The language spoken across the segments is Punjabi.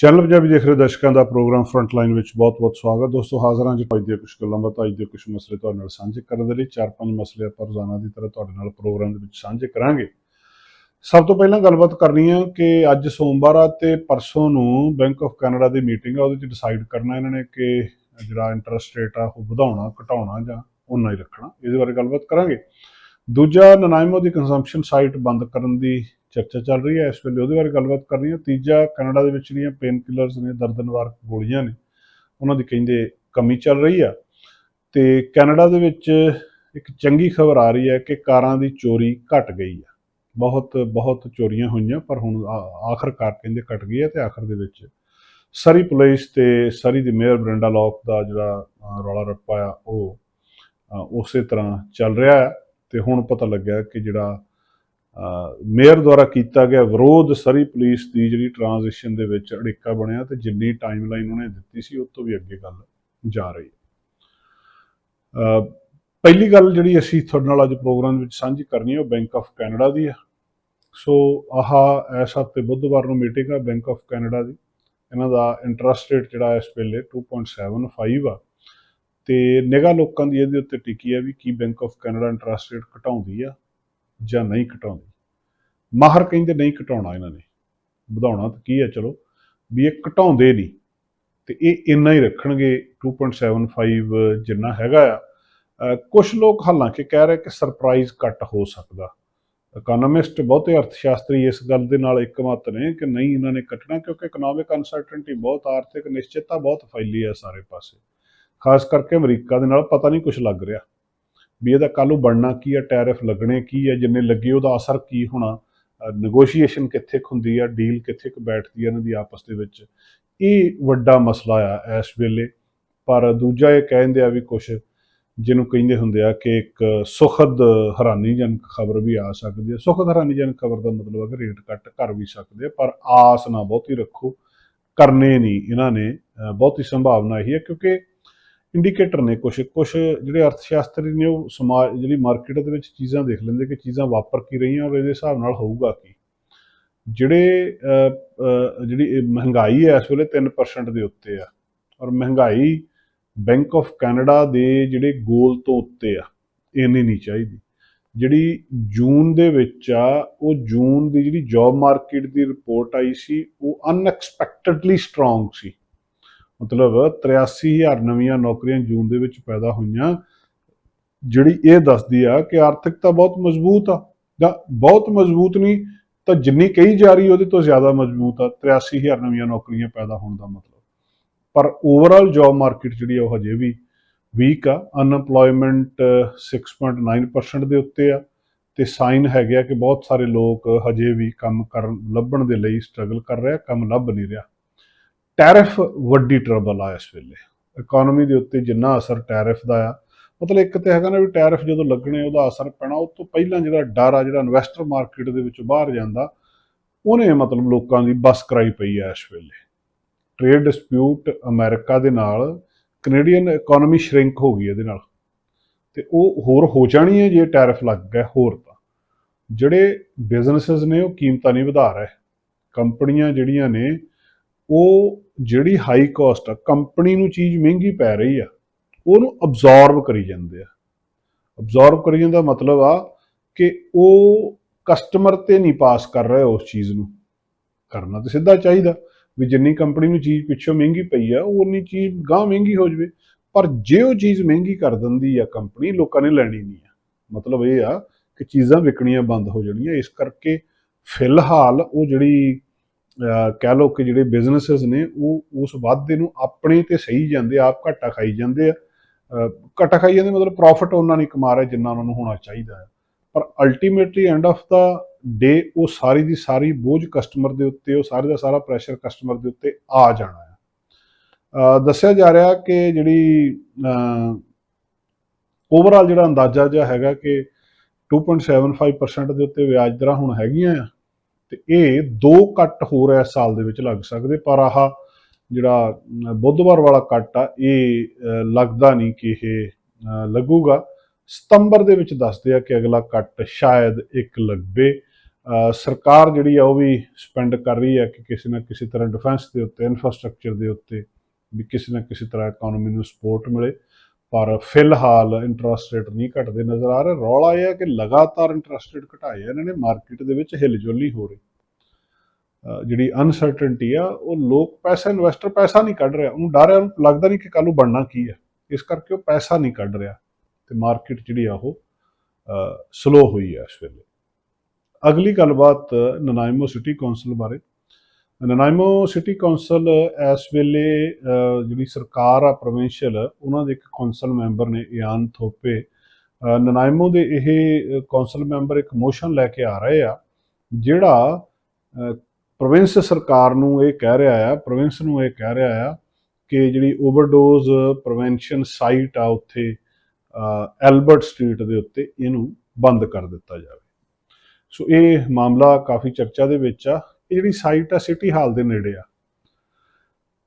ਚੈਨਲ ਪੰਜਾਬੀ ਦੇਖ ਰਹੇ ਦਰਸ਼ਕਾਂ ਦਾ ਪ੍ਰੋਗਰਾਮ ਫਰੰਟ ਲਾਈਨ ਵਿੱਚ ਬਹੁਤ-ਬਹੁਤ ਸਵਾਗਤ। ਦੋਸਤੋ, ਹਾਜ਼ਰ ਹਾਂ ਜੀ ਅੱਜ ਦੀਆਂ ਕੁਝ ਗੱਲਾਂ ਬਾਤਾਂ ਅੱਜ ਦੇ ਕੁਝ ਮਸਲੇ ਤੁਹਾਡੇ ਨਾਲ ਸਾਂਝੇ ਕਰਨ ਦੇ ਲਈ। ਚਾਰ ਪੰਜ ਮਸਲੇ ਆਪਾਂ ਰੋਜ਼ਾਨਾ ਦੀ ਤਰ੍ਹਾਂ ਤੁਹਾਡੇ ਨਾਲ ਪ੍ਰੋਗਰਾਮ ਦੇ ਵਿੱਚ ਸਾਂਝੇ ਕਰਾਂਗੇ। ਸਭ ਤੋਂ ਪਹਿਲਾਂ ਗੱਲਬਾਤ ਕਰਨੀ ਹੈ ਕਿ ਅੱਜ ਸੋਮਵਾਰ ਆ ਤੇ ਪਰਸੋਂ ਨੂੰ ਬੈਂਕ ਆਫ ਕੈਨੇਡਾ ਦੀ ਮੀਟਿੰਗ ਆ, ਉਹਦੇ ਵਿੱਚ ਡਿਸਾਈਡ ਕਰਨਾ ਇਹਨਾਂ ਨੇ ਕਿ ਜਿਹੜਾ ਇੰਟਰਸਟ ਰੇਟ ਆ ਉਹ ਵਧਾਉਣਾ, ਘਟਾਉਣਾ ਜਾਂ ਉਨਾ ਹੀ ਰੱਖਣਾ। ਇਹਦੇ ਬਾਰੇ ਗੱਲਬਾਤ ਕਰਾਂਗੇ। ਦੂਜਾ, ਨਨਾਇਮੋ ਦੀ ਕੰਜ਼ੰਪਸ਼ਨ ਸਾਈਟ ਬੰਦ ਕਰਨ ਦੀ ਚਰਚਾ ਚੱਲ ਰਹੀ ਹੈ। ਇਸ ਵੇਲੇ ਉਹਦੇ ਬਾਰੇ ਗੱਲਬਾਤ ਕਰਨੀ ਹੈ। ਤੀਜਾ ਕੈਨੇਡਾ ਦੇ ਵਿੱਚ ਜਿਹੜੀਆਂ ਪੇਨ ਕਿਲਰਸ ਨੇ ਦਰਦ ਨਿਵਾਰਕ ਗੋਲੀਆਂ ਨੇ, ਉਹਨਾਂ ਦੀ ਕਹਿੰਦੇ ਕਮੀ ਚੱਲ ਰਹੀ ਆ। ਤੇ ਕੈਨੇਡਾ ਦੇ ਵਿੱਚ ਇੱਕ ਚੰਗੀ ਖਬਰ ਆ ਰਹੀ ਹੈ ਕਿ ਕਾਰਾਂ ਦੀ ਚੋਰੀ ਘਟ ਗਈ ਆ। ਬਹੁਤ ਬਹੁਤ ਚੋਰੀਆਂ ਹੋਈਆਂ, ਪਰ ਹੁਣ ਆ- ਆਖਰਕਾਰ ਕਹਿੰਦੇ ਘਟ ਗਈ ਹੈ ਤੇ ਆਖਰ ਦੇ ਵਿੱਚ ਸਰੀ ਪੁਲਿਸ ਤੇ ਸਰੀ ਦੀ ਮੇਅਰ ਬ੍ਰੈਂਡਾ ਲੌਕ ਦਾ ਜਿਹੜਾ ਰੌਲਾ ਰੱਪਾ ਆ, ਉਹ ਉਸੇ ਤਰ੍ਹਾਂ ਚੱਲ ਰਿਹਾ ਹੈ ਤੇ ਹੁਣ ਪਤਾ ਲੱਗਿਆ ਕਿ ਜਿਹੜਾ ਮੇਅਰ ਦੁਆਰਾ ਕੀਤਾ ਗਿਆ ਵਿਰੋਧ ਸਰੀ ਪੁਲਿਸ ਦੀ ਜਿਹੜੀ ਟ੍ਰਾਂਜੀਸ਼ਨ ਦੇ ਵਿੱਚ ਅੜਿੱਕਾ ਬਣਿਆ ਤੇ ਜਿੰਨੀ ਟਾਈਮਲਾਈਨ ਉਹਨੇ ਦਿੱਤੀ ਸੀ ਉਸ ਤੋਂ ਵੀ ਅੱਗੇ ਗੱਲ ਜਾ ਰਹੀ ਹੈ। ਪਹਿਲੀ ਗੱਲ ਜਿਹੜੀ ਅਸੀਂ ਤੁਹਾਡੇ ਨਾਲ ਅੱਜ ਪ੍ਰੋਗਰਾਮ ਵਿੱਚ ਸਾਂਝੀ ਕਰਨੀ ਹੈ, ਉਹ ਬੈਂਕ ਆਫ ਕੈਨੇਡਾ ਦੀ ਹੈ। ਸੋ ਆਹਾ ਇਸ ਹਫ਼ਤੇ ਬੁੱਧਵਾਰ ਨੂੰ ਮੀਟਿੰਗ ਆ ਬੈਂਕ ਆਫ ਕੈਨੇਡਾ ਦੀ। ਇਹਨਾਂ ਦਾ ਇੰਟਰਸਟ ਰੇਟ ਜਿਹੜਾ ਇਸ ਵੇਲੇ 2.75 ਆ। ਤੇ ਨਿਗਾਹ ਲੋਕਾਂ ਦੀ ਇਹਦੇ ਉੱਤੇ ਟਿਕੀ ਹੈ ਵੀ ਕੀ bank of Canada interest rate ਘਟਾਉਂਦੀ ਆ। ਜਾਂ ਨਹੀਂ ਘਟਾਉਂਦੀ। ਮਾਹਰ ਕਹਿੰਦੇ ਨਹੀਂ ਘਟਾਉਣਾ ਇਹਨਾਂ ਨੇ। ਵਧਾਉਣਾ ਤਾਂ ਕੀ ਹੈ, ਚਲੋ, ਵੀ ਇਹ ਘਟਾਉਂਦੇ ਨਹੀਂ। ਤੇ ਇਹ ਇੰਨਾ ਹੀ ਰੱਖਣਗੇ 2.75 ਜਿੰਨਾ ਹੈਗਾ ਆ। ਕੁਝ ਲੋਕ ਹਾਲਾਂਕਿ ਕਹਿ ਰਹੇ ਕਿ ਸਰਪ੍ਰਾਈਜ਼ ਕੱਟ ਹੋ ਸਕਦਾ। ਇਕਨੋਮਿਸਟ ਬਹੁਤੇ ਅਰਥਸ਼ਾਸਤਰੀ ਇਸ ਗੱਲ ਦੇ ਨਾਲ ਇੱਕਮਤ ਨੇ ਕਿ ਨਹੀਂ ਇਹਨਾਂ ਨੇ ਕੱਟਣਾ, ਕਿਉਂਕਿ ਇਕਨੋਮਿਕ ਅਨਸਰਟਨਟੀ ਬਹੁਤ ਆਰਥਿਕ ਨਿਸ਼ਚਿਤਤਾ ਬਹੁਤ ਫੈਲੀ ਹੈ ਸਾਰੇ ਪਾਸੇ। ਖਾਸ ਕਰਕੇ ਅਮਰੀਕਾ ਦੇ ਨਾਲ ਪਤਾ ਨਹੀਂ ਕੁਝ ਲੱਗ ਰਿਹਾ। ਵੀ ਇਹਦਾ ਕੱਲ੍ਹ ਨੂੰ ਬਣਨਾ ਕੀ ਹੈ ਟੈਰਿਫ ਲੱਗਣੇ ਕੀ ਹੈ ਜਿੰਨੇ ਲੱਗੇ ਉਹਦਾ ਅਸਰ ਕੀ ਹੋਣਾ ਨੈਗੋਸ਼ੀਏਸ਼ਨ ਕਿੱਥੇ ਕੁ ਹੁੰਦੀ ਆ ਡੀਲ ਕਿੱਥੇ ਕੁ ਬੈਠਦੀ ਹੈ ਇਹਨਾਂ ਦੀ ਆਪਸ ਦੇ ਵਿੱਚ, ਇਹ ਵੱਡਾ ਮਸਲਾ ਆ ਇਸ ਵੇਲੇ। ਪਰ ਦੂਜਾ ਇਹ ਕਹਿੰਦੇ ਆ ਵੀ ਕੁਝ ਜਿਹਨੂੰ ਕਹਿੰਦੇ ਹੁੰਦੇ ਆ ਕਿ ਇੱਕ ਸੁਖਦ ਹੈਰਾਨੀਜਨਕ ਖਬਰ ਵੀ ਆ ਸਕਦੀ ਹੈ ਸੁਖਦ ਹੈਰਾਨੀਜਨਕ ਖਬਰ ਦਾ ਮਤਲਬ ਹੈ ਕਿ ਰੇਟ ਕੱਟ ਕਰ ਵੀ ਸਕਦੇ ਆ, ਪਰ ਆਸ ਨਾ ਬਹੁਤੀ ਰੱਖੋ, ਕਰਨੇ ਨਹੀਂ ਇਹਨਾਂ ਨੇ ਬਹੁਤੀ ਸੰਭਾਵਨਾ ਇਹੀ ਹੈ ਕਿਉਂਕਿ ਇੰਡੀਕੇਟਰ ਨੇ ਕੁਝ ਕੁਝ ਜਿਹੜੇ ਅਰਥ ਸ਼ਾਸਤਰੀ ਨੇ ਉਹ ਸਮਾਜ, ਜਿਹੜੀ ਮਾਰਕੀਟ ਦੇ ਵਿੱਚ ਚੀਜ਼ਾਂ ਦੇਖ ਲੈਂਦੇ ਕਿ ਚੀਜ਼ਾਂ ਵਾਪਰ ਕੀ ਰਹੀਆਂ ਔਰ ਇਹਦੇ ਹਿਸਾਬ ਨਾਲ ਹੋਊਗਾ ਕੀ। ਜਿਹੜੇ ਜਿਹੜੀ ਮਹਿੰਗਾਈ ਹੈ ਇਸ ਵੇਲੇ 3% ਦੇ ਉੱਤੇ ਆ ਔਰ ਮਹਿੰਗਾਈ ਬੈਂਕ ਆਫ ਕੈਨੇਡਾ ਦੇ ਜਿਹੜੇ ਗੋਲ ਤੋਂ ਉੱਤੇ ਆ, ਇੰਨੀ ਨਹੀਂ ਚਾਹੀਦੀ। ਜਿਹੜੀ ਜੂਨ ਦੇ ਵਿੱਚ ਆ, ਉਹ ਜੂਨ ਦੀ ਜਿਹੜੀ ਜੌਬ ਮਾਰਕੀਟ ਦੀ ਰਿਪੋਰਟ ਆਈ ਸੀ, ਉਹ ਅਨਐਕਸਪੈਕਟਡਲੀ ਸਟਰੋਂਗ ਸੀ। ਮਤਲਬ 83000 ਨਵੀਆਂ ਨੌਕਰੀਆਂ ਜੂਨ ਦੇ ਵਿੱਚ ਪੈਦਾ ਹੋਈਆਂ, ਜਿਹੜੀ ਇਹ ਦੱਸਦੀ ਆ ਕਿ ਆਰਥਿਕਤਾ ਬਹੁਤ ਮਜ਼ਬੂਤ ਆ। ਜਾਂ ਬਹੁਤ ਮਜ਼ਬੂਤ ਨਹੀਂ, ਤਾਂ ਜਿੰਨੀ ਕਹੀ ਜਾ ਰਹੀ ਉਹਦੇ ਤੋਂ ਜ਼ਿਆਦਾ ਮਜ਼ਬੂਤ ਆ 83000 ਨਵੀਆਂ ਨੌਕਰੀਆਂ ਪੈਦਾ ਹੋਣ ਦਾ ਮਤਲਬ। ਪਰ ਓਵਰਆਲ ਜੌਬ ਮਾਰਕੀਟ ਜਿਹੜੀ ਆ ਉਹ ਹਜੇ ਵੀ ਵੀਕ ਆ। ਅਨਪਲੋਇਮੈਂਟ 6.9% ਦੇ ਉੱਤੇ ਆ, ਤੇ ਸਾਈਨ ਹੈਗੇ ਆ ਕਿ ਬਹੁਤ ਸਾਰੇ ਲੋਕ ਹਜੇ ਵੀ ਕੰਮ ਕਰਨ, ਲੱਭਣ ਦੇ ਲਈ ਸਟਰਗਲ ਕਰ ਰਿਹਾ ਕੰਮ ਲੱਭ ਨਹੀਂ ਰਿਹਾ। ਟੈਰਿਫ ਵੱਡੀ ਟਰਬਲ ਆ ਇਸ ਵੇਲੇ। ਇਕਨੋਮੀ ਦੇ ਉੱਤੇ ਜਿੰਨਾ ਅਸਰ ਟੈਰਿਫ ਦਾ ਆ, ਮਤਲਬ ਇੱਕ ਤੇ ਹੈਗਾ ਨਾ ਵੀ ਟੈਰਿਫ ਜਦੋਂ ਲੱਗਣੇ ਉਹਦਾ ਅਸਰ ਪੈਣਾ, ਉਹ ਤੋਂ ਪਹਿਲਾਂ ਜਿਹੜਾ ਡਰ ਆ, ਜਿਹੜਾ ਇਨਵੈਸਟਰ ਮਾਰਕੀਟ ਦੇ ਵਿੱਚ ਬਾਹਰ ਜਾਂਦਾ, ਉਹਨੇ ਮਤਲਬ ਲੋਕਾਂ ਦੀ ਬਸ ਕਰਾਈ ਪਈ ਆ ਇਸ ਵੇਲੇ। ਟ੍ਰੇਡ ਡਿਸਪਿਊਟ ਅਮਰੀਕਾ ਦੇ ਨਾਲ ਕੈਨੇਡੀਅਨ ਇਕਨੋਮੀ ਸ਼ਰਿੰਕ ਹੋ ਗਈ ਇਹਦੇ ਨਾਲ। ਤੇ ਉਹ ਹੋਰ ਹੋ ਜਾਣੀ ਹੈ ਜੇ ਟੈਰਿਫ ਲੱਗ ਗਿਆ ਹੋਰ ਤਾਂ। ਜਿਹੜੇ ਬਿਜ਼ਨੈਸਸ ਨੇ, ਉਹ ਕੀਮਤਾਂ ਨਹੀਂ ਵਧਾ ਰਹੇ। ਕੰਪਨੀਆਂ ਜਿਹੜੀਆਂ ਨੇ ਉਹ ਜਿਹੜੀ ਹਾਈ ਕਾਸਟ ਆ ਕੰਪਨੀ ਨੂੰ ਚੀਜ਼ ਮਹਿੰਗੀ ਪੈ ਰਹੀ ਆ, ਉਹਨੂੰ ਅਬਜ਼ੌਰਬ ਕਰੀ ਜਾਂਦੇ ਆ। ਅਬਜ਼ੌਰਬ ਕਰੀ ਜਾਂਦਾ ਮਤਲਬ ਆ ਕਿ ਉਹ ਕਸਟਮਰ ਤੇ ਨਹੀਂ ਪਾਸ ਕਰ ਰਹੇ ਉਸ ਚੀਜ਼ ਨੂੰ। ਕਰਨਾ ਤਾਂ ਸਿੱਧਾ ਚਾਹੀਦਾ ਵੀ ਜਿੰਨੀ ਕੰਪਨੀ ਨੂੰ ਚੀਜ਼ ਪਿੱਛੋਂ ਮਹਿੰਗੀ ਪਈ ਆ, ਉਹ ਉਨੀ ਚੀਜ਼ ਗਾਂ ਮਹਿੰਗੀ ਹੋ ਜਵੇ। ਪਰ ਜੇ ਉਹ ਚੀਜ਼ ਮਹਿੰਗੀ ਕਰ ਦਿੰਦੀ ਆ ਕੰਪਨੀ ਲੋਕਾਂ ਨੇ ਲੈਣੀ ਨਹੀਂ ਆ। ਮਤਲਬ ਇਹ ਆ ਕਿ ਚੀਜ਼ਾਂ ਵਿਕਣੀਆਂ ਬੰਦ ਹੋ ਜਾਣੀਆਂ। ਇਸ ਕਰਕੇ ਫਿਲਹਾਲ ਉਹ ਜਿਹੜੀ ਕਹਿ ਲਓ ਕਿ ਜਿਹੜੇ ਬਿਜ਼ਨੈਸਸ ਨੇ ਉਹ ਉਸ ਵਾਧੇ ਨੂੰ ਆਪਣੇ ਤੇ ਸਹੀ ਜਾਂਦੇ ਆ, ਆਪ ਘਾਟਾ ਖਾਈ ਜਾਂਦੇ ਆ। ਘਾਟਾ ਖਾਈ ਜਾਂਦੇ ਮਤਲਬ ਪ੍ਰੋਫਿਟ ਉਹਨਾਂ ਨਹੀਂ ਕਮਾ ਰਹੇ ਜਿੰਨਾ ਉਹਨਾਂ ਨੂੰ ਹੋਣਾ ਚਾਹੀਦਾ ਹੈ ਪਰ ultimately end of the day ਉਹ ਸਾਰੀ ਦੀ ਸਾਰੀ ਬੋਝ ਕਸਟਮਰ ਦੇ ਉੱਤੇ ਉਹ ਸਾਰੇ ਦਾ ਸਾਰਾ ਪ੍ਰੈਸ਼ਰ ਕਸਟਮਰ ਦੇ ਉੱਤੇ ਆ ਜਾਣਾ ਹੈ ਦੱਸਿਆ ਜਾ ਰਿਹਾ ਕਿ ਜਿਹੜੀ ਓਵਰਆਲ ਜਿਹੜਾ ਅੰਦਾਜ਼ਾ ਜਿਹਾ ਹੈਗਾ ਕਿ 2.75% ਦੇ ਉੱਤੇ ਵਿਆਜ ਦਰਾਂ ਹੁਣ ਹੈਗੀਆਂ ਆ ਤੇ ਇਹ ਦੋ ਕੱਟ ਹੋਰ ਇਸ ਸਾਲ ਦੇ ਵਿੱਚ ਲੱਗ ਸਕਦੇ ਪਰ ਆਹ ਜਿਹੜਾ ਬੁੱਧਵਾਰ ਵਾਲਾ ਕੱਟ ਆ ਇਹ ਲੱਗਦਾ ਨਹੀਂ ਕਿ ਇਹ ਅ, ਲੱਗੂਗਾ। ਸਤੰਬਰ ਦੇ ਵਿੱਚ ਦੱਸਦੇ ਆ ਕਿ ਅਗਲਾ ਕੱਟ ਸ਼ਾਇਦ ਇੱਕ ਲੱਗੇ ਸਰਕਾਰ ਜਿਹੜੀ ਆ ਉਹ ਵੀ ਸਪੈਂਡ ਕਰ ਰਹੀ ਹੈ ਕਿ ਕਿਸੇ ਨਾ ਕਿਸੇ ਤਰ੍ਹਾਂ ਡਿਫੈਂਸ ਦੇ ਉੱਤੇ ਇਨਫਰਾਸਟ੍ਰਕਚਰ ਦੇ ਉੱਤੇ ਵੀ ਕਿਸੇ ਨਾ ਕਿਸੇ ਤਰ੍ਹਾਂ ਇਕਨੋਮੀ ਨੂੰ ਸਪੋਰਟ ਮਿਲੇ। ਪਰ ਫਿਲਹਾਲ ਇੰਟਰਸਟ ਰੇਟ ਨਹੀਂ ਘਟਦੇ ਨਜ਼ਰ ਆ ਰਹੇ। ਰੌਲਾ ਇਹ ਹੈ ਕਿ ਲਗਾਤਾਰ ਇੰਟਰਸਟ ਰੇਟ ਘਟਾਏ ਇਹਨਾਂ ਨੇ ਮਾਰਕੀਟ ਦੇ ਵਿੱਚ ਹਿਲਜੁਲ ਨਹੀਂ ਹੋ ਰਹੀ। ਜਿਹੜੀ ਅਨਸਰਟਨਟੀ ਆ, ਉਹ ਲੋਕ ਪੈਸਾ ਇਨਵੈਸਟਰ ਪੈਸਾ ਨਹੀਂ ਕੱਢ ਰਿਹਾ। ਉਹਨੂੰ ਡਰ ਹੈ, ਉਹਨੂੰ ਲੱਗਦਾ ਨਹੀਂ ਕਿ ਕੱਲ ਨੂੰ ਬਣਨਾ ਕੀ ਹੈ। ਇਸ ਕਰਕੇ ਉਹ ਪੈਸਾ ਨਹੀਂ ਕੱਢ ਰਿਹਾ। ਤੇ ਮਾਰਕੀਟ ਜਿਹੜੀ ਆ ਉਹ ਸਲੋ ਹੋਈ ਆ ਇਸ ਵੇਲੇ। ਅਗਲੀ ਗੱਲਬਾਤ ਨਨਾਇਮੋ ਸਿਟੀ ਕੌਂਸਲ ਬਾਰੇ ਨਨਾਇਮੋ ਸਿਟੀ ਕੌਂਸਲ ਇਸ ਵੇਲੇ ਜਿਹੜੀ ਸਰਕਾਰ ਆ ਪ੍ਰੋਵਿੰਸ਼ੀਅਲ ਉਹਨਾਂ ਦੇ ਇੱਕ ਕੌਂਸਲ ਮੈਂਬਰ ਨੇ ਇਆਨ ਥੋਪੇ। ਅ, ਨਨਾਇਮੋ ਦੇ ਇਹ ਕੌਂਸਲ ਮੈਂਬਰ ਇੱਕ ਮੋਸ਼ਨ ਲੈ ਕੇ ਆ ਰਹੇ ਆ ਜਿਹੜਾ ਪ੍ਰੋਵਿੰਸ ਸਰਕਾਰ ਨੂੰ ਇਹ ਕਹਿ ਰਿਹਾ ਆ ਪ੍ਰੋਵਿੰਸ ਨੂੰ ਇਹ ਕਹਿ ਰਿਹਾ ਆ ਕਿ ਜਿਹੜੀ ਓਵਰਡੋਜ਼ ਪ੍ਰੀਵੈਂਸ਼ਨ ਸਾਈਟ ਆ ਉੱਥੇ ਐਲਬਰਟ ਸਟਰੀਟ ਦੇ ਉੱਤੇ ਇਹਨੂੰ ਬੰਦ ਕਰ ਦਿੱਤਾ ਜਾਵੇ। ਸੋ ਇਹ ਮਾਮਲਾ ਕਾਫੀ ਚਰਚਾ ਦੇ ਵਿੱਚ ਆ। ਇਹ ਜਿਹੜੀ ਸਾਈਟ ਆ ਸਿਟੀ ਹਾਲ ਦੇ ਨੇੜੇ ਆ।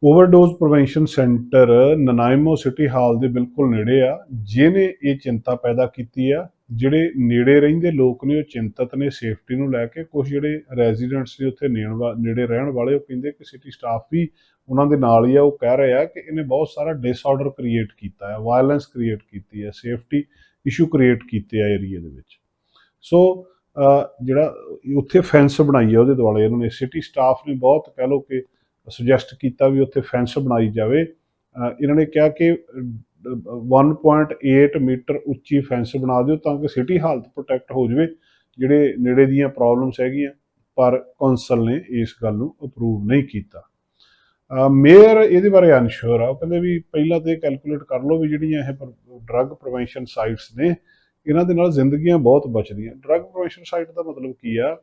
Overdose prevention centre Nanaimo city hall ਦੇ ਬਿਲਕੁਲ ਨੇੜੇ ਆ। ਜਿਹਨੇ ਇਹ ਚਿੰਤਾ ਪੈਦਾ ਕੀਤੀ ਆ, ਜਿਹੜੇ ਨੇੜੇ ਰਹਿੰਦੇ ਲੋਕ ਨੇ, ਉਹ ਚਿੰਤਤ ਨੇ ਸੇਫਟੀ ਨੂੰ ਲੈ ਕੇ। ਕੁਝ ਜਿਹੜੇ ਰੈਜ਼ੀਡੈਂਟਸ ਨੇ ਉੱਥੇ ਨੇਣ ਨੇੜੇ ਰਹਿਣ ਵਾਲੇ, ਉਹ ਕਹਿੰਦੇ ਕਿ ਸਿਟੀ ਸਟਾਫ ਵੀ ਉਹਨਾਂ ਦੇ ਨਾਲ ਹੀ ਆ। ਉਹ ਕਹਿ ਰਹੇ ਆ ਕਿ ਇਹਨੇ ਬਹੁਤ ਸਾਰਾ ਡਿਸਆਰਡਰ ਕ੍ਰੀਏਟ ਕੀਤਾ ਹੈ ਵਾਇਲੈਂਸ ਕ੍ਰੀਏਟ ਕੀਤੀ ਹੈ ਸੇਫਟੀ ਇਸ਼ੂ ਕ੍ਰੀਏਟ ਕੀਤੇ ਆ ਏਰੀਆ ਦੇ ਵਿੱਚ। ਸੋ ਜਿਹੜਾ ਉੱਥੇ ਫੈਂਸ ਬਣਾਈ ਹੈ ਉਹਦੇ ਦੁਆਲੇ ਇਹਨਾਂ ਨੇ ਸਿਟੀ ਸਟਾਫ ਨੇ ਬਹੁਤ ਕਹਿ ਲਓ ਕਿ ਸੁਜੈਸਟ ਕੀਤਾ ਵੀ ਉੱਥੇ ਫੈਂਸ ਬਣਾਈ ਜਾਵੇ। ਇਹਨਾਂ ਨੇ ਕਿਹਾ ਕਿ ਅਹ, 1.8 ਮੀਟਰ ਉੱਚੀ ਫੈਂਸ ਬਣਾ ਦਿਓ ਤਾਂ ਕਿ ਸਿਟੀ ਹਾਲਤ ਪ੍ਰੋਟੈਕਟ ਹੋ ਜਾਵੇ ਜਿਹੜੇ ਨੇੜੇ ਦੀਆਂ ਪ੍ਰੋਬਲਮਸ ਹੈਗੀਆਂ ਪਰ ਕੌਂਸਲ ਨੇ ਇਸ ਗੱਲ ਨੂੰ ਅਪਰੂਵ ਨਹੀਂ ਕੀਤਾ। ਮੇਅਰ ਇਹਦੇ ਬਾਰੇ ਅਨਸ਼ੋਰ ਆ ਉਹ ਕਹਿੰਦੇ ਵੀ ਪਹਿਲਾਂ ਤੇ ਕੈਲਕੂਲੇਟ ਕਰ ਲਓ ਵੀ ਜਿਹੜੀਆਂ ਇਹ ਡਰੱਗ ਪ੍ਰੀਵੈਂਸ਼ਨ ਸਾਈਟਸ ਨੇ ਇਹਨਾਂ ਦੇ ਨਾਲ ਜ਼ਿੰਦਗੀਆਂ ਬਹੁਤ ਬਚਦੀਆਂ। ਡਰੱਗ ਪ੍ਰੀਵੈਂਸ਼ਨ ਸਾਈਟ ਦਾ ਮਤਲਬ ਕੀ ਆ?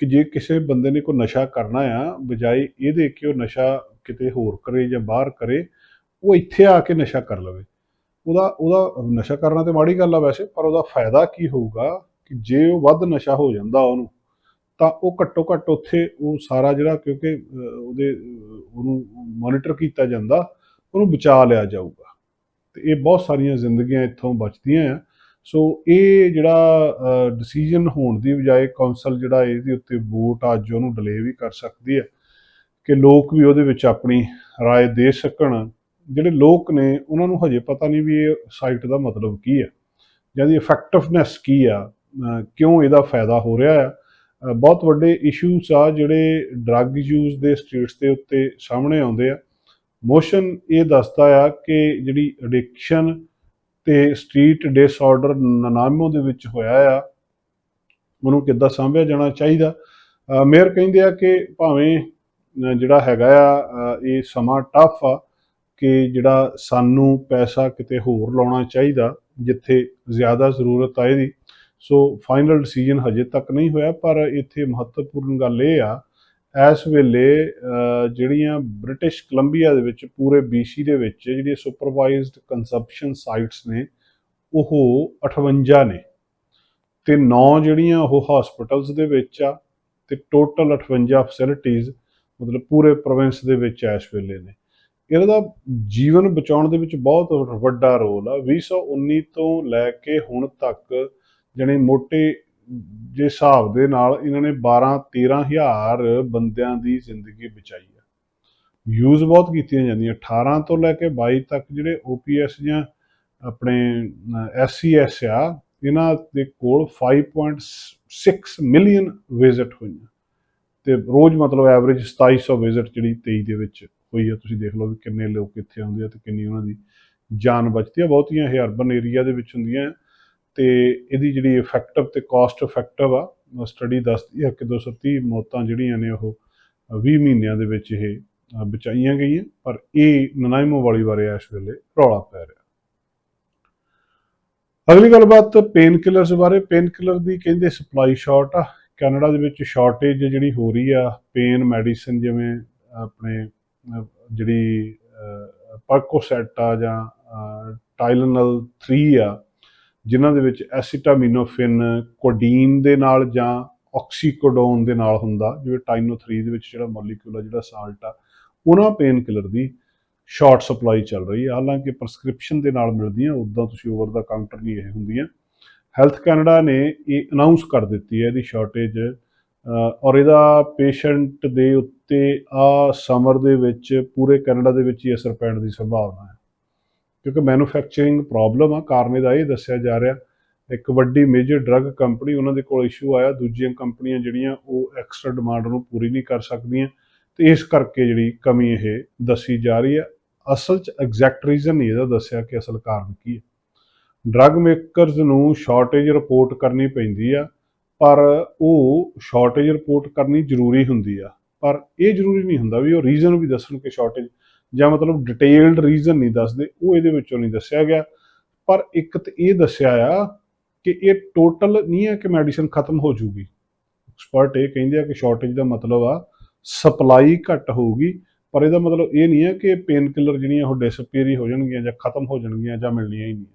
ਕਿ ਜੇ ਕਿਸੇ ਬੰਦੇ ਨੇ ਕੋਈ ਨਸ਼ਾ ਕਰਨਾ ਆ, ਬਜਾਏ ਇਹਦੇ ਕਿ ਉਹ ਨਸ਼ਾ ਕਿਤੇ ਹੋਰ ਕਰੇ ਜਾਂ ਬਾਹਰ ਕਰੇ, ਉਹ ਇੱਥੇ ਆ ਕੇ ਨਸ਼ਾ ਕਰ ਲਵੇ। ਉਹਦਾ ਉਹਦਾ ਨਸ਼ਾ ਕਰਨਾ ਤੇ ਮਾੜੀ ਗੱਲ ਆ ਵੈਸੇ, ਪਰ ਉਹਦਾ ਫਾਇਦਾ ਕੀ ਹੋਊਗਾ ਕਿ ਜੇ ਉਹ ਵੱਧ ਨਸ਼ਾ ਹੋ ਜਾਂਦਾ ਉਹਨੂੰ, ਤਾਂ ਉਹ ਘੱਟੋ ਘੱਟ ਉੱਥੇ ਉਹ ਸਾਰਾ ਜਿਹੜਾ ਕਿਉਂਕਿ ਉਹਦੇ ਉਹਨੂੰ ਮੋਨੀਟਰ ਕੀਤਾ ਜਾਂਦਾ, ਉਹਨੂੰ ਬਚਾ ਲਿਆ ਜਾਊਗਾ। ਤੇ ਇਹ ਬਹੁਤ ਸਾਰੀਆਂ ਜ਼ਿੰਦਗੀਆਂ ਇੱਥੋਂ ਬਚਦੀਆਂ ਆ। ਸੋ ਇਹ ਜਿਹੜਾ ਡਿਸੀਜਨ ਹੋਣ ਦੀ ਬਜਾਏ ਕੌਂਸਲ ਜਿਹੜਾ ਇਹਦੇ ਉੱਤੇ ਵੋਟ ਅੱਜ ਉਹਨੂੰ ਡਿਲੇ ਵੀ ਕਰ ਸਕਦੀ ਹੈ ਕਿ ਲੋਕ ਵੀ ਉਹਦੇ ਵਿੱਚ ਆਪਣੀ رائے ਦੇ ਸਕਣ ਜਿਹੜੇ ਲੋਕ ਨੇ ਉਹਨਾਂ ਨੂੰ ਹਜੇ ਪਤਾ ਨਹੀਂ ਵੀ ਇਹ ਸਾਈਟ ਦਾ ਮਤਲਬ ਕੀ ਹੈ ਜਾਂ ਦੀ ਇਫੈਕਟਿਵਨੈਸ ਕੀ ਆ ਅਹ ਕਿਉਂ ਇਹਦਾ ਫਾਇਦਾ ਹੋ ਰਿਹਾ ਆ ਅਹ ਬਹੁਤ ਵੱਡੇ ਇਸ਼ੂਸ ਆ ਜਿਹੜੇ ਡਰੱਗ ਯੂਜ਼ ਦੇ ਸਟੇਟਸ ਦੇ ਉੱਤੇ ਸਾਹਮਣੇ ਆਉਂਦੇ ਆ ਮੋਸ਼ਨ ਇਹ ਦੱਸਦਾ ਆ ਕਿ ਜਿਹੜੀ ਐਡਿਕਸ਼ਨ ਤੇ ਸਟਰੀਟ ਡਿਸਆਰਡਰ ਨਨਾਮੋ ਦੇ ਵਿੱਚ ਹੋਇਆ ਆ। ਉਹਨੂੰ ਕਿੱਦਾਂ ਸਾਂਭਿਆ ਜਾਣਾ ਚਾਹੀਦਾ? ਮੇਅਰ ਕਹਿੰਦੇ ਆ ਕਿ ਭਾਵੇਂ ਜਿਹੜਾ ਹੈਗਾ ਆ ਇਹ ਸਮਾਂ ਟਫ ਆ ਕਿ ਜਿਹੜਾ ਸਾਨੂੰ ਪੈਸਾ ਕਿਤੇ ਹੋਰ ਲਾਉਣਾ ਚਾਹੀਦਾ, ਜਿੱਥੇ ਜ਼ਿਆਦਾ ਜ਼ਰੂਰਤ ਆ ਇਹਦੀ। ਸੋ ਫਾਈਨਲ ਡਿਸੀਜਨ ਹਜੇ ਤੱਕ ਨਹੀਂ ਹੋਇਆ, ਪਰ ਇੱਥੇ ਮਹੱਤਵਪੂਰਨ ਗੱਲ ਇਹ ਆ ਇਸ ਵੇਲੇ ਜਿਹੜੀਆਂ ਬ੍ਰਿਟਿਸ਼ ਕੋਲੰਬੀਆ ਦੇ ਵਿੱਚ, ਪੂਰੇ BC ਦੇ ਵਿੱਚ ਜਿਹੜੀਆਂ ਸੁਪਰਵਾਈਜ਼ਡ ਕੰਜ਼ੰਪਸ਼ਨ ਸਾਈਟਸ ਨੇ, ਉਹ 58 ਨੇ। ਤੇ 9 ਜਿਹੜੀਆਂ ਉਹ ਹਸਪੀਟਲਸ ਦੇ ਵਿੱਚ ਆ, ਤੇ ਟੋਟਲ 58 ਫੈਸਿਲਿਟੀਜ਼ ਮਤਲਬ ਪੂਰੇ ਪ੍ਰੋਵਿੰਸ ਦੇ ਵਿੱਚ ਇਸ ਵੇਲੇ ਨੇ। ਇਹਨਾਂ ਦਾ ਜੀਵਨ ਬਚਾਉਣ ਦੇ ਵਿੱਚ ਬਹੁਤ ਵੱਡਾ ਰੋਲ ਆ। 2019 ਤੋਂ ਲੈ ਕੇ ਹੁਣ ਤੱਕ, ਜਣੇ ਮੋਟੇ ਜੇ ਹਿਸਾਬ ਦੇ ਨਾਲ ਇਹਨਾਂ ਨੇ 12 13000 ਬੰਦਿਆਂ ਦੀ ਜ਼ਿੰਦਗੀ ਬਚਾਈ ਆ। ਯੂਜ਼ ਬਹੁਤ ਕੀਤੀਆਂ ਜਾਂਦੀਆਂ। 18 ਤੋਂ ਲੈ ਕੇ 22 ਤੱਕ ਜਿਹੜੇ OPS ਜਾਂ ਆਪਣੇ SCS ਆ, ਇਹਨਾਂ ਦੇ ਕੋਲ 5.6 ਮਿਲੀਅਨ ਵਿਜ਼ਿਟ ਹੋਈਆਂ। ਤੇ ਰੋਜ਼ ਮਤਲਬ ਐਵਰੇਜ 2700 ਵਿਜ਼ਿਟ ਜਿਹੜੀ 23 ਦੇ ਵਿੱਚ ਹੋਈ ਆ। ਤੁਸੀਂ ਦੇਖ ਲਓ ਵੀ ਕਿੰਨੇ ਲੋਕ ਇੱਥੇ ਆਉਂਦੇ ਆ ਤੇ ਕਿੰਨੀ ਉਹਨਾਂ ਦੀ ਜਾਨ ਬਚਦੀ ਆ। ਬਹੁਤੀਆਂ ਇਹ ਅਰਬਨ ਏਰੀਆ ਦੇ ਵਿੱਚ ਹੁੰਦੀਆਂ। ਤੇ ਇਹਦੀ ਜਿਹੜੀ ਇਫੈਕਟਿਵ ਤੇ ਕਾਸਟ ਇਫੈਕਟਿਵ ਆ ਸਟੱਡੀ ਦੱਸਦੀ ਆ ਕਿ 230 ਮੌਤਾਂ ਜਿਹੜੀਆਂ ਨੇ ਉਹ 20 ਮਹੀਨਿਆਂ ਦੇ ਵਿੱਚ ਇਹ ਬਚਾਈਆਂ ਗਈਆਂ, ਪਰ ਇਹ ਨਨਾਇਮੋ ਵਾਲੀ ਬਾਰੇ ਇਸ ਵੇਲੇ ਰੌਲਾ ਪੈ ਰਿਹਾ। ਅਗਲੀ ਗੱਲਬਾਤ ਪੇਨ ਕਿਲਰਸ ਬਾਰੇ ਪੇਨ ਕਿਲਰ ਦੀ ਕਹਿੰਦੇ ਸਪਲਾਈ ਸ਼ਾਰਟ ਆ। ਕੈਨੇਡਾ ਦੇ ਵਿੱਚ ਸ਼ਾਰਟੇਜ ਜਿਹੜੀ ਹੋ ਰਹੀ ਆ ਪੇਨ ਮੈਡੀਸਨ ਜਿਵੇਂ ਆਪਣੇ ਜਿਹੜੀ ਪਰਕੋਸੈਟ ਆ ਜਾਂ ਟਾਈਲਨਲ 3 ਆ ਜਿਨ੍ਹਾਂ ਦੇ ਵਿੱਚ ਐਸੀਟਾਮਿਨੋਫਿਨ, ਕੋਡੀਨ ਦੇ ਨਾਲ ਜਾਂ ਆਕਸੀਕੋਡੋਨ ਦੇ ਨਾਲ ਹੁੰਦਾ, ਜਿਵੇਂ ਟਾਈਨੋ 3 ਦੇ ਵਿੱਚ ਜਿਹੜਾ ਮੋਲੀਕਿਊਲ ਆ ਜਿਹੜਾ ਸਾਲਟ ਆ, ਉਹਨਾਂ ਪੇਨ ਕਿਲਰ ਦੀ ਸ਼ਾਰਟ ਸਪਲਾਈ ਚੱਲ ਰਹੀ ਹੈ ਹਾਲਾਂਕਿ ਪ੍ਰਸਕ੍ਰਿਪਸ਼ਨ ਦੇ ਨਾਲ ਮਿਲਦੀਆਂ ਉਦਾਂ ਤੁਸੀਂ ਓਵਰ ਦਾ ਕਾਊਂਟਰ ਨਹੀਂ ਇਹ ਹੁੰਦੀਆਂ। ਹੈਲਥ ਕੈਨੇਡਾ ਨੇ ਇਹ ਅਨਾਉਂਸ ਕਰ ਦਿੱਤੀ ਹੈ ਇਹਦੀ ਸ਼ਾਰਟੇਜ ਔਰ ਇਹਦਾ ਪੇਸ਼ੈਂਟ ਦੇ ਉੱਤੇ ਆ ਸਮਰ ਦੇ ਵਿੱਚ ਪੂਰੇ ਕੈਨੇਡਾ ਦੇ ਵਿੱਚ ਹੀ ਅਸਰ ਪੈਣ ਦੀ ਸੰਭਾਵਨਾ ਹੈ। ਕਿਉਂਕਿ ਮੈਨੂਫੈਕਚਰਿੰਗ ਪ੍ਰੋਬਲਮ ਆ, ਕਾਰਨ ਇਹਦਾ ਇਹ ਦੱਸਿਆ ਜਾ ਰਿਹਾ, ਇੱਕ ਵੱਡੀ ਮੇਜਰ ਡਰੱਗ ਕੰਪਨੀ ਉਹਨਾਂ ਦੇ ਕੋਲ ਇਸ਼ੂ ਆਇਆ, ਦੂਜੀਆਂ ਕੰਪਨੀਆਂ ਜਿਹੜੀਆਂ ਉਹ ਐਕਸਟਰਾ ਡਿਮਾਂਡ ਨੂੰ ਪੂਰੀ ਨਹੀਂ ਕਰ ਸਕਦੀਆਂ ਤੇ ਇਸ ਕਰਕੇ ਜਿਹੜੀ ਕਮੀ ਇਹ ਦੱਸੀ ਜਾ ਰਹੀ ਹੈ ਅਸਲ 'ਚ ਐਗਜ਼ੈਕਟ ਰੀਜ਼ਨ ਨਹੀਂ ਇਹਦਾ ਦੱਸਿਆ ਕਿ ਅਸਲ ਕਾਰਨ ਕੀ ਹੈ ਡਰੱਗ ਮੇਕਰਸ ਨੂੰ ਸ਼ਾਰਟੇਜ ਰਿਪੋਰਟ ਕਰਨੀ ਪੈਂਦੀ ਆ, ਪਰ ਉਹ ਸ਼ਾਰਟੇਜ ਰਿਪੋਰਟ ਕਰਨੀ ਜ਼ਰੂਰੀ ਹੁੰਦੀ ਆ। ਪਰ ਇਹ ਜ਼ਰੂਰੀ ਨਹੀਂ ਹੁੰਦਾ ਵੀ ਉਹ ਰੀਜ਼ਨ ਵੀ ਦੱਸਣ ਕਿ ਸ਼ਾਰਟੇਜ ਜਾਂ ਮਤਲਬ ਡਿਟੇਲਡ ਰੀਜ਼ਨ ਨਹੀਂ ਦੱਸਦੇ, ਉਹ ਇਹਦੇ ਵਿੱਚੋਂ ਨਹੀਂ ਦੱਸਿਆ ਗਿਆ। ਪਰ ਇੱਕ ਤੇ ਇਹ ਦੱਸਿਆ ਆ ਕਿ ਇਹ ਟੋਟਲ ਨਹੀਂ ਹੈ ਕਿ ਮੈਡੀਸਨ ਖਤਮ ਹੋ ਜੂਗੀ। ਐਕਸਪਰਟ ਇਹ ਕਹਿੰਦੇ ਆ ਕਿ ਸ਼ਾਰਟੇਜ ਦਾ ਮਤਲਬ ਆ ਸਪਲਾਈ ਘੱਟ ਹੋਊਗੀ, ਪਰ ਇਹਦਾ ਮਤਲਬ ਇਹ ਨਹੀਂ ਹੈ ਕਿ ਪੇਨ ਕਿਲਰ ਜਿਹੜੀਆਂ ਉਹ ਡਿਸਅਪੀਅਰ ਹੀ ਹੋ ਜਾਣਗੀਆਂ ਜਾਂ ਖਤਮ ਹੋ ਜਾਣਗੀਆਂ ਜਾਂ ਮਿਲਣੀਆਂ ਹੀ ਨਹੀਂ।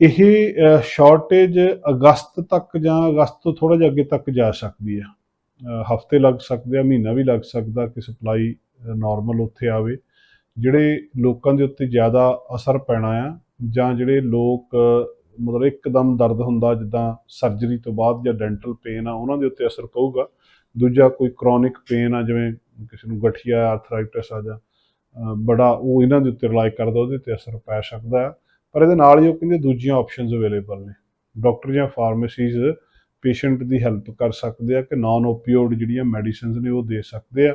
ਇਹ ਸ਼ਾਰਟੇਜ ਅਗਸਤ ਤੱਕ ਜਾਂ ਅਗਸਤ ਤੋਂ ਥੋੜਾ ਜਿਹਾ ਅੱਗੇ ਤੱਕ ਜਾ ਸਕਦੀ ਹੈ ਹਫ਼ਤੇ ਲੱਗ ਸਕਦੇ ਆ, ਮਹੀਨਾ ਵੀ ਲੱਗ ਸਕਦਾ ਕਿ ਸਪਲਾਈ ਨਾਰਮਲ ਉੱਥੇ ਆਵੇ, ਜਿਹੜੇ ਲੋਕਾਂ ਦੇ ਉੱਤੇ ਜ਼ਿਆਦਾ ਅਸਰ ਪੈਣਾ ਆ, ਜਾਂ ਜਿਹੜੇ ਲੋਕ, ਮਤਲਬ ਇੱਕਦਮ ਦਰਦ ਹੁੰਦਾ ਜਿੱਦਾਂ ਸਰਜਰੀ ਤੋਂ ਬਾਅਦ ਜਾਂ ਡੈਂਟਲ ਪੇਨ ਆ, ਉਹਨਾਂ ਦੇ ਉੱਤੇ ਅਸਰ ਪਊਗਾ। ਦੂਜਾ ਕੋਈ ਕ੍ਰੋਨਿਕ ਪੇਨ ਆ, ਜਿਵੇਂ ਕਿਸੇ ਨੂੰ ਗਠੀਆ ਆਰਥਰਾਈਟਸ ਆ ਜਾਂ ਬੜਾ ਉਹ ਇਹਨਾਂ ਦੇ ਉੱਤੇ ਰਿਲਾਈ ਕਰਦਾ, ਉਹਦੇ ਤੇ ਅਸਰ ਪੈ ਸਕਦਾ ਹੈ ਪਰ ਇਹਦੇ ਨਾਲ ਹੀ ਉਹ ਕਹਿੰਦੇ ਦੂਜੀਆਂ ਆਪਸ਼ਨਸ ਅਵੇਲੇਬਲ ਨੇ। ਡਾਕਟਰ ਜਾਂ ਫਾਰਮੇਸੀਜ਼ ਪੇਸ਼ੈਂਟ ਦੀ ਹੈਲਪ ਕਰ ਸਕਦੇ ਆ ਕਿ ਨਾਨ ਓਪੀਓਡ ਜਿਹੜੀਆਂ ਮੈਡੀਸਿਨਸ ਨੇ ਉਹ ਦੇ ਸਕਦੇ ਆ।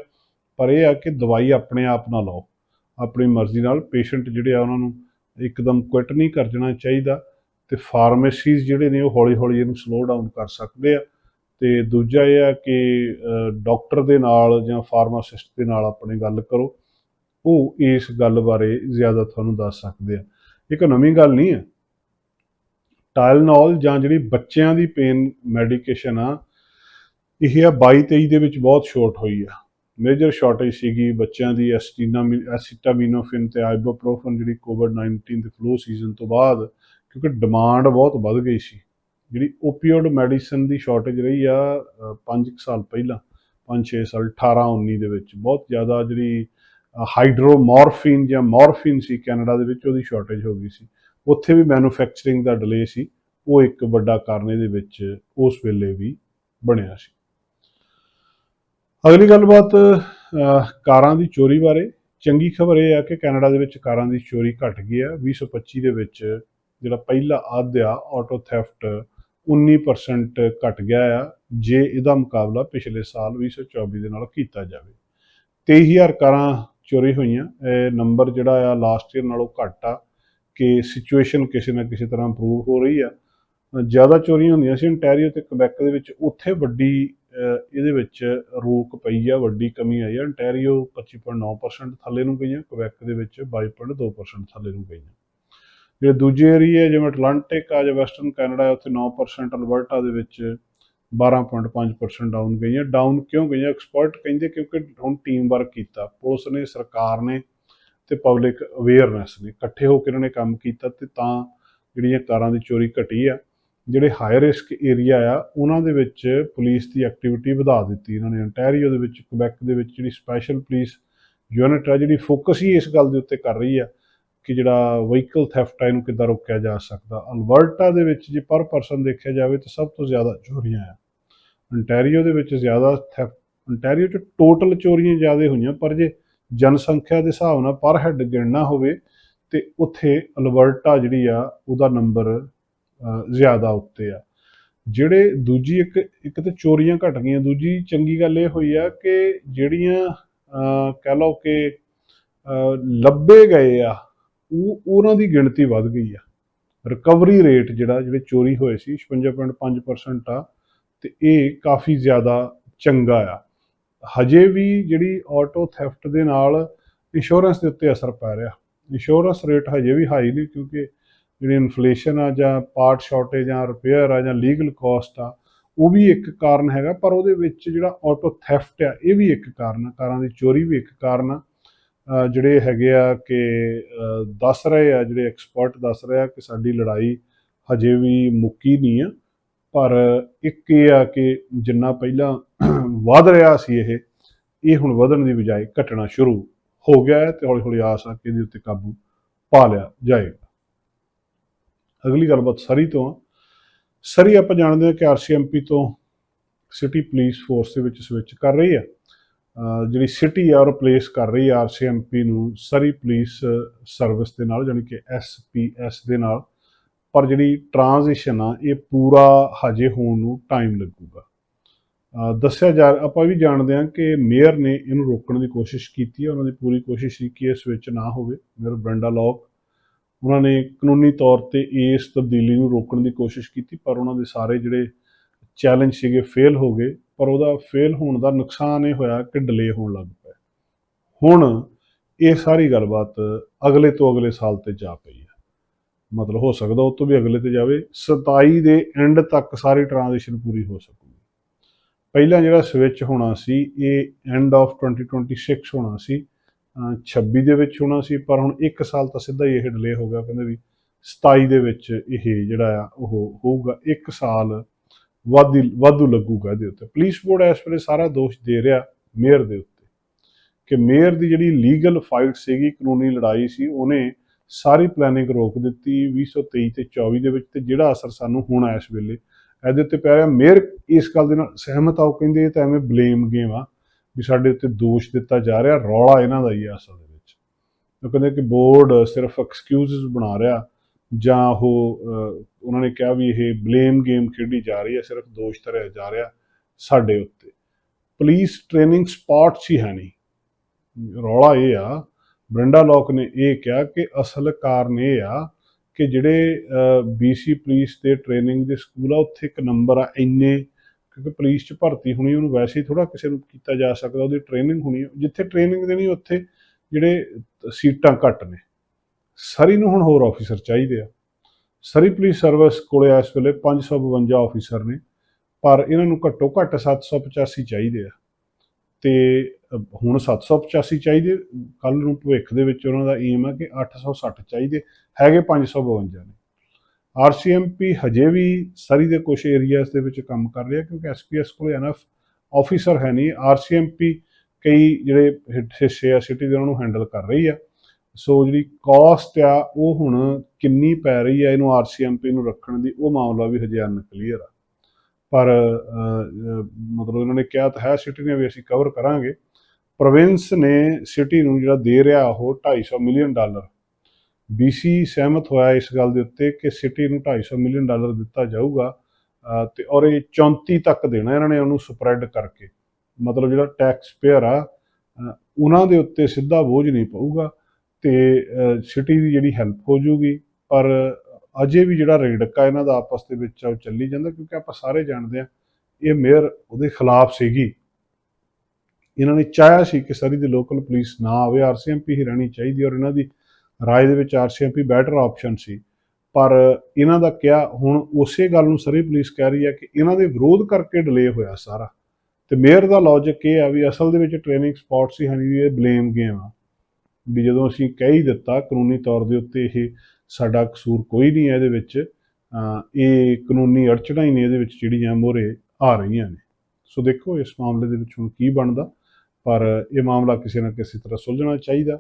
ਪਰ ਇਹ ਆ ਕਿ ਦਵਾਈ ਆਪਣੇ ਆਪ ਨਾ ਲਓ। ਆਪਣੀ ਮਰਜ਼ੀ ਨਾਲ ਪੇਸ਼ੈਂਟ ਜਿਹੜੇ ਆ ਉਹਨਾਂ ਨੂੰ ਇੱਕਦਮ ਕੁਇਟ ਨਹੀਂ ਕਰ ਜਾਣਾ ਚਾਹੀਦਾ ਤੇ ਫਾਰਮੇਸੀਜ਼ ਜਿਹੜੇ ਨੇ ਉਹ ਹੌਲੀ-ਹੌਲੀ ਇਹਨੂੰ ਸਲੋ ਡਾਊਨ ਕਰ ਸਕਦੇ ਆ। ਤੇ ਦੂਜਾ ਇਹ ਆ ਕਿ ਡਾਕਟਰ ਦੇ ਨਾਲ ਜਾਂ ਫਾਰਮਾਸਿਸਟ ਦੇ ਨਾਲ ਆਪਣੇ ਗੱਲ ਕਰੋ। ਉਹ ਇਸ ਗੱਲ ਬਾਰੇ ਜ਼ਿਆਦਾ ਤੁਹਾਨੂੰ ਦੱਸ ਸਕਦੇ ਆ। ਇੱਕ ਨਵੀਂ ਗੱਲ ਨਹੀਂ ਹੈ। ਟਾਇਲਨੋਲ ਜਾਂ ਜਿਹੜੀ ਬੱਚਿਆਂ ਦੀ ਪੇਨ ਮੈਡੀਕੇਸ਼ਨ ਆ, ਇਹ ਆ 22 23 ਦੇ ਵਿੱਚ ਬਹੁਤ ਸ਼ੋਰਟ ਹੋਈ ਆ। ਮੇਜਰ ਸ਼ਾਰਟੇਜ ਸੀਗੀ, ਬੱਚਿਆਂ ਦੀ ਐਸਟੀਨਾ ਐਸਿਟਾਮਿਨੋਫਿਨ ਤੇ ਆਈਬੋਪ੍ਰੋਫਨ ਜਿਹੜੀ ਕੋਵਿਡ-19 ਦੇ ਫਲੂ ਸੀਜ਼ਨ ਤੋਂ ਬਾਅਦ, ਕਿਉਂਕਿ ਡਿਮਾਂਡ ਬਹੁਤ ਵੱਧ ਗਈ ਸੀ। ਜਿਹੜੀ ਓਪੀਓਡ ਮੈਡੀਸਨ ਦੀ ਸ਼ਾਰਟੇਜ ਰਹੀ ਆ 5 ਸਾਲ ਪਹਿਲਾਂ 5-6 ਸਾਲ 18-19 ਦੇ ਵਿੱਚ, ਬਹੁਤ ਜ਼ਿਆਦਾ ਜਿਹੜੀ ਹਾਈਡਰੋਮੋਰਫਿਨ ਜਾਂ ਮੋਰਫਿਨ ਸੀ ਕੈਨੇਡਾ ਦੇ ਵਿੱਚ, ਉਹਦੀ ਸ਼ਾਰਟੇਜ ਹੋ ਗਈ ਸੀ। ਉੱਥੇ ਵੀ ਮੈਨੂਫੈਕਚਰਿੰਗ ਦਾ ਡਿਲੇ ਸੀ, ਉਹ ਇੱਕ ਵੱਡਾ ਕਾਰਨ ਇਹਦੇ ਵਿੱਚ ਉਸ ਵੇਲੇ ਵੀ ਬਣਿਆ ਸੀ। ਅਗਲੀ ਗੱਲਬਾਤ ਕਾਰਾਂ ਦੀ ਚੋਰੀ ਬਾਰੇ। ਚੰਗੀ ਖਬਰ ਇਹ ਆ ਕਿ ਕੈਨੇਡਾ ਦੇ ਵਿੱਚ ਕਾਰਾਂ ਦੀ ਚੋਰੀ ਘਟ ਗਈ ਆ 2025 ਦੇ ਵਿੱਚ ਜਿਹੜਾ ਪਹਿਲਾ ਅੱਧ ਆ ਆਟੋ ਥੈਫਟ 19% ਘਟ ਗਿਆ ਆ, ਜੇ ਇਹਦਾ ਮੁਕਾਬਲਾ ਪਿਛਲੇ ਸਾਲ 2024 ਦੇ ਨਾਲ ਕੀਤਾ ਜਾਵੇ। 23000 ਕਾਰਾਂ ਚੋਰੀ ਹੋਈਆਂ। ਇਹ ਨੰਬਰ ਜਿਹੜਾ ਆ ਲਾਸਟ ਈਅਰ ਨਾਲੋਂ ਘੱਟ ਆ ਕਿ ਸਿਚੁਏਸ਼ਨ ਕਿਸੇ ਨਾ ਕਿਸੇ ਤਰ੍ਹਾਂ ਇੰਪਰੂਵ ਹੋ ਰਹੀ ਆ। ਜ਼ਿਆਦਾ ਚੋਰੀਆਂ ਹੁੰਦੀਆਂ ਸੀ। Ontario ਤੇ ਕਬੈਕ ਦੇ ਵਿੱਚ ਉੱਥੇ ਵੱਡੀ ਇਹਦੇ ਵਿੱਚ ਰੋਕ ਪਈ ਆ, ਵੱਡੀ ਕਮੀ ਆਈ ਆ। Ontario 25.9% ਥੱਲੇ ਨੂੰ ਗਈਆਂ ਕੁਵੈਕ ਦੇ ਵਿੱਚ 22.2% ਥੱਲੇ ਨੂੰ ਗਈਆਂ। ਜਿਹੜੇ ਦੂਜੇ ਏਰੀਏ ਜਿਵੇਂ ਅਟਲਾਂਟਿਕ ਆ ਜਾਂ ਵੈਸਟਰਨ ਕੈਨੇਡਾ ਉੱਥੇ 9% ਅਲਬਰਟਾ ਦੇ ਵਿੱਚ 12.5% ਡਾਊਨ ਗਈਆਂ। ਡਾਊਨ ਕਿਉਂ ਗਈਆਂ? ਐਕਸਪਰਟ ਕਹਿੰਦੇ ਕਿਉਂਕਿ ਹੁਣ ਟੀਮ ਵਰਕ ਕੀਤਾ। ਪੁਲਿਸ ਨੇ, ਸਰਕਾਰ ਨੇ ਤੇ ਪਬਲਿਕ ਅਵੇਅਰਨੈਸ ਨੇ। ਇਕੱਠੇ ਹੋ ਕੇ ਇਹਨਾਂ ਨੇ ਕੰਮ ਕੀਤਾ ਤੇ ਤਾਂ ਜਿਹੜੀਆਂ ਕਾਰਾਂ ਦੀ ਚੋਰੀ ਘਟੀ ਆ ਜਿਹੜੇ ਹਾਈ ਰਿਸਕ ਏਰੀਆ ਆ, ਉਹਨਾਂ ਦੇ ਵਿੱਚ ਪੁਲਿਸ ਦੀ ਐਕਟੀਵਿਟੀ ਵਧਾ ਦਿੱਤੀ ਇਹਨਾਂ ਨੇ। ਅੰਟੈਰੀਓ ਦੇ ਵਿੱਚ ਕੁਬੈਕ ਦੇ ਵਿੱਚ ਜਿਹੜੀ ਸਪੈਸ਼ਲ ਪੁਲਿਸ ਯੂਨਿਟ ਆ, ਜਿਹੜੀ ਫੋਕਸ ਹੀ ਇਸ ਗੱਲ ਦੇ ਉੱਤੇ ਕਰ ਰਹੀ ਆ ਕਿ ਜਿਹੜਾ ਵਹੀਕਲ ਥੈਫਟ ਆ, ਇਹਨੂੰ ਕਿੱਦਾਂ ਰੋਕਿਆ ਜਾ ਸਕਦਾ। ਅਲਬਰਟਾ ਦੇ ਵਿੱਚ ਜੇ ਪਰ ਪਰਸਨ ਦੇਖਿਆ ਜਾਵੇ ਤਾਂ ਸਭ ਤੋਂ ਜ਼ਿਆਦਾ ਚੋਰੀਆਂ ਆ। ਅੰਟੈਰੀਓ ਦੇ ਵਿੱਚ ਜ਼ਿਆਦਾ ਥੈਫਟ ਅੰਟੈਰੀਓ 'ਚ ਟੋਟਲ ਚੋਰੀਆਂ ਜ਼ਿਆਦਾ ਹੋਈਆਂ, ਪਰ ਜੇ ਜਨਸੰਖਿਆ ਦੇ ਹਿਸਾਬ ਨਾਲ ਪਰ ਹੈਡ ਗਿਣਨਾ ਹੋਵੇ ਤੇ ਉੱਥੇ ਅਲਬਰਟਾ ਜਿਹੜੀ ਆ, ਉਹਦਾ ਨੰਬਰ ਜ਼ਿਆਦਾ ਉੱਤੇ ਆ। ਜਿਹੜੇ ਦੂਜੀ ਇੱਕ ਇੱਕ ਤੇ ਚੋਰੀਆਂ ਘਟ ਗਈਆਂ, ਦੂਜੀ ਚੰਗੀ ਗੱਲ ਇਹ ਹੋਈ ਆ ਕਿ ਜਿਹੜੀਆਂ ਕਹਿ ਲਓ ਕਿ ਲੱਭੇ ਗਏ ਆ, ਉਹ, ਉਹਨਾਂ ਦੀ ਗਿਣਤੀ ਵੱਧ ਗਈ ਆ। ਰਿਕਵਰੀ ਰੇਟ ਜਿਹੜਾ, ਜਿਹੜੇ ਚੋਰੀ ਹੋਏ ਸੀ 56.5% ਆ, ਤੇ ਇਹ ਕਾਫੀ ਜ਼ਿਆਦਾ ਚੰਗਾ ਆ। ਹਜੇ ਵੀ ਜਿਹੜੀ ਆਟੋ ਥੈਫਟ ਦੇ ਨਾਲ ਇੰਸ਼ੋਰੈਂਸ ਦੇ ਉੱਤੇ ਅਸਰ ਪੈ ਰਿਹਾ। ਇੰਸ਼ੋਰੈਂਸ ਰੇਟ ਹਜੇ ਵੀ ਹਾਈ ਨਹੀਂ ਕਿਉਂਕਿ ਜਿਹੜੀ ਇਨਫਲੇਸ਼ਨ ਆ ਜਾਂ ਪਾਰਟ ਸ਼ਾਰਟੇਜ ਜਾਂ ਰਿਪੇਅਰ ਆ ਜਾਂ ਲੀਗਲ ਕਾਸਟ ਆ, ਉਹ ਵੀ ਇੱਕ ਕਾਰਨ ਹੈਗਾ, ਪਰ ਉਹਦੇ ਵਿੱਚ ਜਿਹੜਾ ਆਟੋ ਥੈਫਟ ਆ, ਇਹ ਵੀ ਇੱਕ ਕਾਰਨ ਆ। ਕਾਰਾਂ ਦੀ ਚੋਰੀ ਵੀ ਇੱਕ ਕਾਰਨ ਆ। ਜਿਹੜੇ ਹੈਗੇ ਆ ਕਿ ਦੱਸ ਰਹੇ ਆ, ਜਿਹੜੇ ਐਕਸਪਰਟ ਦੱਸ ਰਹੇ ਆ ਕਿ ਸਾਡੀ ਲੜਾਈ ਹਜੇ ਵੀ ਮੁੱਕੀ ਨਹੀਂ ਆ। ਪਰ ਇੱਕ ਇਹ ਆ ਕਿ ਜਿੰਨਾ ਪਹਿਲਾਂ ਵੱਧ ਰਿਹਾ ਸੀ ਇਹ ਇਹ ਹੁਣ ਵਧਣ ਦੀ ਬਜਾਏ ਘਟਣਾ ਸ਼ੁਰੂ ਹੋ ਗਿਆ ਹੈ ਤੇ ਹੌਲੀ ਹੌਲੀ ਆਸ ਆ ਕਿ ਇਹਦੇ ਉੱਤੇ ਕਾਬੂ ਪਾ ਲਿਆ ਜਾਏਗਾ। ਅਗਲੀ ਗੱਲਬਾਤ ਸਰੀ ਤੋਂ ਆ। ਸਰੀ ਆਪਾਂ ਜਾਣਦੇ ਹਾਂ ਕਿ ਆਰਸੀਐਮਪੀ ਤੋਂ ਸਿਟੀ ਪੁਲਿਸ ਫੋਰਸ ਦੇ ਵਿੱਚ ਸਵਿਚ ਕਰ ਰਹੀ ਆ। ਜਿਹੜੀ ਸਿਟੀ ਆ ਉਹ ਰਿਪਲੇਸ ਕਰ ਰਹੀ ਆ ਆਰਸੀਐਮਪੀ ਨੂੰ ਸਰੀ ਪੁਲਿਸ ਸਰਵਿਸ ਦੇ ਨਾਲ ਯਾਨੀ ਕਿ ਐਸਪੀਐਸ ਦੇ ਨਾਲ। ਪਰ ਜਿਹੜੀ ਟ੍ਰਾਂਜੀਸ਼ਨ ਆ, ਇਹ ਪੂਰਾ ਹਜੇ ਹੋਣ ਨੂੰ ਟਾਈਮ ਲੱਗੂਗਾ। ਦੱਸਿਆ ਜਾ ਆਪਾਂ ਵੀ ਜਾਣਦੇ ਹਾਂ ਕਿ ਮੇਅਰ ਨੇ ਇਹਨੂੰ ਰੋਕਣ ਦੀ ਕੋਸ਼ਿਸ਼ ਕੀਤੀ ਹੈ ਉਹਨਾਂ ਦੀ ਪੂਰੀ ਕੋਸ਼ਿਸ਼ ਸੀ ਕਿ ਇਹ ਸਵਿਚ ਨਾ ਹੋਵੇ। ਮੇਅਰ ਬ੍ਰੈਂਡਾ ਲੌਕ ਉਹਨਾਂ ਨੇ ਕਾਨੂੰਨੀ ਤੌਰ ਤੇ ਇਸ ਤਬਦੀਲੀ ਨੂੰ ਰੋਕਣ ਦੀ ਕੋਸ਼ਿਸ਼ ਕੀਤੀ, ਪਰ ਉਹਨਾਂ ਦੇ ਸਾਰੇ ਜਿਹੜੇ ਚੈਲੰਜ ਸੀਗੇ ਫੇਲ ਹੋ ਗਏ, ਪਰ ਉਹਦਾ ਫੇਲ ਹੋਣ ਦਾ ਨੁਕਸਾਨ ਇਹ ਹੋਇਆ ਕਿ ਡਿਲੇ ਹੋਣ ਲੱਗ ਪਿਆ ਹੁਣ ਇਹ ਸਾਰੀ ਗੱਲਬਾਤ ਅਗਲੇ ਤੋਂ ਅਗਲੇ ਸਾਲ ਤੇ ਜਾ ਪਈ ਹੈ। ਮਤਲਬ ਹੋ ਸਕਦਾ ਉਹ ਤੋਂ ਵੀ ਅਗਲੇ ਤੇ ਜਾਵੇ 27 ਦੇ ਐਂਡ ਤੱਕ ਸਾਰੀ ਟ੍ਰਾਂਜੀਸ਼ਨ ਪੂਰੀ ਹੋ ਸਕੂਗੀ। ਪਹਿਲਾਂ ਜਿਹੜਾ ਸਵਿਚ ਹੋਣਾ ਸੀ, ਇਹ ਐਂਡ ਆਫ 2026 ਹੋਣਾ ਸੀ 26 ਦੇ ਵਿੱਚ ਹੋਣਾ ਸੀ, ਪਰ ਹੁਣ 1 ਸਾਲ ਤਾਂ ਸਿੱਧਾ ਹੀ ਇਹ ਡਿਲੇ ਹੋ ਗਿਆ, ਕਹਿੰਦੇ ਵੀ 27 ਦੇ ਵਿੱਚ ਇਹ ਜਿਹੜਾ ਆ, ਉਹ ਹੋਊਗਾ 1 ਸਾਲ ਵਾਧੀ, ਵਾਧੂ ਲੱਗੂਗਾ ਇਹਦੇ ਉੱਤੇ। ਪੁਲਿਸ ਬੋਰਡ ਇਸ ਵੇਲੇ ਸਾਰਾ ਦੋਸ਼ ਦੇ ਰਿਹਾ ਮੇਅਰ ਦੇ ਉੱਤੇ ਕਿ ਮੇਅਰ ਦੀ ਜਿਹੜੀ ਲੀਗਲ ਫਾਈਟ ਸੀਗੀ, ਕਾਨੂੰਨੀ ਲੜਾਈ ਸੀ, ਉਹਨੇ ਸਾਰੀ ਪਲੈਨਿੰਗ ਰੋਕ ਦਿੱਤੀ 2023 ਤੇ 24 ਦੇ ਵਿੱਚ, ਤੇ ਜਿਹੜਾ ਅਸਰ ਸਾਨੂੰ ਹੋਣਾ ਇਸ ਵੇਲੇ, ਇਹਦੇ ਉੱਤੇ ਪੈ ਰਿਹਾ। ਮੇਅਰ ਇਸ ਗੱਲ ਦੇ ਨਾਲ ਸਹਿਮਤ ਆ, ਉਹ ਕਹਿੰਦੇ ਇਹ ਤਾਂ ਐਵੇਂ ਬਲੇਮ ਗੇਮ ਆ। ਵੀ ਸਾਡੇ ਉੱਤੇ ਦੋਸ਼ ਦਿੱਤਾ ਜਾ ਰਿਹਾ, ਰੌਲਾ ਇਹਨਾਂ ਦਾ ਹੀ ਆ ਅਸਲ ਦੇ ਵਿੱਚ। ਉਹ ਕਹਿੰਦੇ ਕਿ ਬੋਰਡ ਸਿਰਫ ਐਕਸਕਿਊਜ਼ਸ ਬਣਾ ਰਿਹਾ, ਜਾਂ ਉਹ ਉਹਨਾਂ ਨੇ ਕਿਹਾ ਵੀ ਇਹ ਬਲੇਮ ਗੇਮ ਖੇਡੀ ਜਾ ਰਹੀ ਹੈ, ਸਿਰਫ ਦੋਸ਼ ਧਰਿਆ ਜਾ ਰਿਹਾ ਸਾਡੇ ਉੱਤੇ। ਪੁਲਿਸ ਟ੍ਰੇਨਿੰਗ ਸਪਾਟਸ ਹੀ ਹੈ ਨਹੀਂ। ਰੌਲਾ ਇਹ ਆ, ਬ੍ਰਿੰਡਾ ਲੋਕ ਨੇ ਇਹ ਕਿਹਾ ਕਿ ਅਸਲ ਕਾਰਨ ਇਹ ਆ ਕਿ ਜਿਹੜੇ ਬੀਸੀ ਪੁਲਿਸ ਦੇ ਟ੍ਰੇਨਿੰਗ ਦੇ ਸਕੂਲ ਆ, ਉੱਥੇ ਇੱਕ ਨੰਬਰ ਆ, ਇੰਨੇ ਕਿਉਂਕਿ ਪੁਲਿਸ 'ਚ ਭਰਤੀ ਹੋਣੀ ਉਹਨੂੰ ਵੈਸੇ ਹੀ ਥੋੜਾ ਕਿਸੇ ਨੂੰ ਕੀਤਾ ਜਾ ਸਕਦਾ ਉਹਦੀ ਟ੍ਰੇਨਿੰਗ ਹੋਣੀ ਜਿੱਥੇ ਟ੍ਰੇਨਿੰਗ ਦੇਣੀ ਉੱਥੇ ਜਿਹੜੇ ਸੀਟਾਂ ਘੱਟ ਨੇ। ਸਰੀ ਨੂੰ ਹੁਣ ਹੋਰ ਆਫੀਸਰ ਚਾਹੀਦੇ ਆ। ਸਰੀ ਪੁਲਿਸ ਸਰਵਿਸ ਕੋਲੇ ਇਸ ਵੇਲੇ 552 ਆਫੀਸਰ ਨੇ ਪਰ ਇਹਨਾਂ ਨੂੰ ਘੱਟੋ ਘੱਟ 785 ਚਾਹੀਦੇ ਆ। ਤੇ ਅਹ, ਹੁਣ 785 ਚਾਹੀਦੇ ਕੱਲ ਨੂੰ ਭਵਿੱਖ ਦੇ ਵਿੱਚ ਉਹਨਾਂ ਦਾ ਏਮ ਹੈ ਕਿ 860 ਚਾਹੀਦੇ ਹੈਗੇ 552 ਨੇ। ਆਰਸੀਐਮਪੀ ਹਜੇ ਵੀ ਸਰੀ ਦੇ ਕੁਝ ਏਰੀਆਜ਼ ਦੇ ਵਿੱਚ ਕੰਮ ਕਰ ਰਿਹਾ ਕਿਉਂਕਿ ਐਸਪੀਐਸ ਕੋਲ ਐਨਫ ਆਫੀਸਰ ਹੈ ਨਹੀਂ। ਆਰਸੀਐਮਪੀ ਕਈ ਜਿਹੜੇ ਹਿ- ਹਿੱਸੇ ਆ ਸਿਟੀ ਦੇ ਉਹਨਾਂ ਨੂੰ ਹੈਂਡਲ ਕਰ ਰਹੀ ਆ। ਸੋ ਜਿਹੜੀ ਕਾਸਟ ਆ ਉਹ ਹੁਣ ਕਿੰਨੀ ਪੈ ਰਹੀ ਆ ਇਹਨੂੰ ਆਰਸੀਐਮਪੀ ਨੂੰ ਰੱਖਣ ਦੀ, ਉਹ ਮਾਮਲਾ ਵੀ ਹਜੇ ਅਨਕਲੀਅਰ ਆ। ਪਰ ਮਤਲਬ ਇਹਨਾਂ ਨੇ ਕਿਹਾ ਤਾਂ ਹੈ ਸਿਟੀ ਨੇ ਵੀ ਅਸੀਂ ਕਵਰ ਕਰਾਂਗੇ। ਪ੍ਰੋਵਿੰਸ ਨੇ ਸਿਟੀ ਨੂੰ ਜਿਹੜਾ ਦੇ ਰਿਹਾ ਉਹ 250 ਮਿਲੀਅਨ ਡਾਲਰ ਬੀਸੀ ਸਹਿਮਤ ਹੋਇਆ ਇਸ ਗੱਲ ਦੇ ਉੱਤੇ ਕਿ ਸਿਟੀ ਨੂੰ 250 ਮਿਲੀਅਨ ਡਾਲਰ ਦਿੱਤਾ ਜਾਊਗਾ ਤੇ ਔਰ ਇਹ 34 ਤੱਕ ਦੇਣਾ ਇਹਨਾਂ ਨੇ ਉਹਨੂੰ ਸਪਰੈਡ ਕਰਕੇ। ਮਤਲਬ ਜਿਹੜਾ ਟੈਕਸ ਪੇਅਰ ਆ ਉਹਨਾਂ ਦੇ ਉੱਤੇ ਸਿੱਧਾ ਬੋਝ ਨਹੀਂ ਪਊਗਾ ਤੇ ਸਿਟੀ ਦੀ ਜਿਹੜੀ ਹੈਲਪ ਹੋ ਜੂਗੀ ਪਰ ਅਜੇ ਵੀ ਜਿਹੜਾ ਰੇੜਕਾ ਇਹਨਾਂ ਦਾ ਆਪਸ ਦੇ ਵਿੱਚ ਉਹ ਚੱਲੀ ਜਾਂਦਾ ਕਿਉਂਕਿ ਆਪਾਂ ਸਾਰੇ ਜਾਣਦੇ ਆ ਇਹ ਮੇਅਰ ਉਹਦੇ ਖਿਲਾਫ ਸੀਗੀ। ਇਹਨਾਂ ਨੇ ਚਾਹਿਆ ਸੀ ਕਿ ਸਾਰੀ ਦੀ ਲੋਕਲ ਪੁਲਿਸ ਨਾ ਆਵੇ ਆਰਸੀਐਮਪੀ ਹੀ ਰਹਿਣੀ ਚਾਹੀਦੀ ਔਰ ਇਹਨਾਂ ਦੀ ਰਾਏ ਦੇ ਵਿੱਚ ਆਰਸੀਐਮਪੀ ਬੈਟਰ ਆਪਸ਼ਨ ਸੀ। ਪਰ ਇਹਨਾਂ ਦਾ ਕਿਹਾ ਹੁਣ ਉਸੇ ਗੱਲ ਨੂੰ ਸਰੀ ਪੁਲਿਸ ਕਹਿ ਰਹੀ ਹੈ ਕਿ ਇਹਨਾਂ ਦੇ ਵਿਰੋਧ ਕਰਕੇ ਡਿਲੇ ਹੋਇਆ ਸਾਰਾ। ਤੇ ਮੇਅਰ ਦਾ ਲੌਜੀਕ ਇਹ ਆ ਵੀ ਅਸਲ ਦੇ ਵਿੱਚ ਟ੍ਰੇਨਿੰਗ ਸਪੌਟਸ ਸੀ ਹਨ ਵੀ ਇਹ ਬਲੇਮ ਗੇਮ ਆ। ਵੀ ਜਦੋਂ ਅਸੀਂ ਕਹਿ ਹੀ ਦਿੱਤਾ, ਕਾਨੂੰਨੀ ਤੌਰ ਦੇ ਉੱਤੇ ਇਹ ਸਾਡਾ ਕਸੂਰ ਕੋਈ ਨਹੀਂ ਹੈ ਇਹਦੇ ਵਿੱਚ ਇਹ ਕਾਨੂੰਨੀ ਅੜਚਣਾਂ ਹੀ ਨੇ ਇਹਦੇ ਵਿੱਚ ਜਿਹੜੀਆਂ ਮੋਰੇ ਆ ਰਹੀਆਂ ਨੇ। ਸੋ ਦੇਖੋ ਇਸ ਮਾਮਲੇ ਦੇ ਵਿੱਚ ਹੁਣ ਕੀ ਬਣਦਾ, ਪਰ ਇਹ ਮਾਮਲਾ ਕਿਸੇ ਨਾ ਕਿਸੇ ਤਰ੍ਹਾਂ ਸੁਲਝਣਾ ਚਾਹੀਦਾ।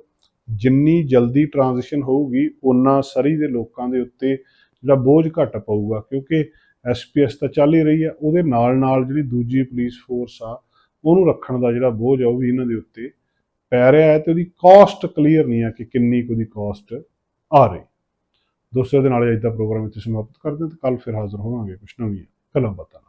ਜਿੰਨੀ ਜਲਦੀ ਟ੍ਰਾਂਜੀਸ਼ਨ ਹੋਊਗੀ ਉਨਾ ਸਰੀ ਦੇ ਲੋਕਾਂ ਦੇ ਉੱਤੇ ਜਿਹੜਾ ਬੋਝ ਘੱਟ ਪਊਗਾ, ਕਿਉਂਕਿ ਐਸਪੀਐਸ ਤਾਂ ਚੱਲ ਹੀ ਰਹੀ ਆ ਉਹਦੇ ਨਾਲ ਨਾਲ ਜਿਹੜੀ ਦੂਜੀ ਪੁਲਿਸ ਫੋਰਸ ਆ, ਉਹਨੂੰ ਰੱਖਣ ਦਾ ਜਿਹੜਾ ਬੋਝ ਆ, ਉਹ ਵੀ ਇਹਨਾਂ ਦੇ ਉੱਤੇ ਪੈ ਰਿਹਾ ਹੈ ਤੇ ਉਹਦੀ ਕਾਸਟ ਕਲੀਅਰ ਨਹੀਂ ਆ ਕਿ ਕਿੰਨੀ ਕੁ ਦੀ ਕਾਸਟ ਆ ਰਹੀ। ਦੋਸਤੋ ਦੇ ਨਾਲ ਅੱਜ ਦਾ ਪ੍ਰੋਗਰਾਮ ਇੱਥੇ ਸਮਾਪਤ ਕਰਦੇ ਹਾਂ ਤੇ ਕੱਲ ਫਿਰ ਹਾਜ਼ਰ ਹੋਵਾਂਗੇ ਕੁਛ ਨਵੀਆਂ ਕਲਮ ਬਤਾ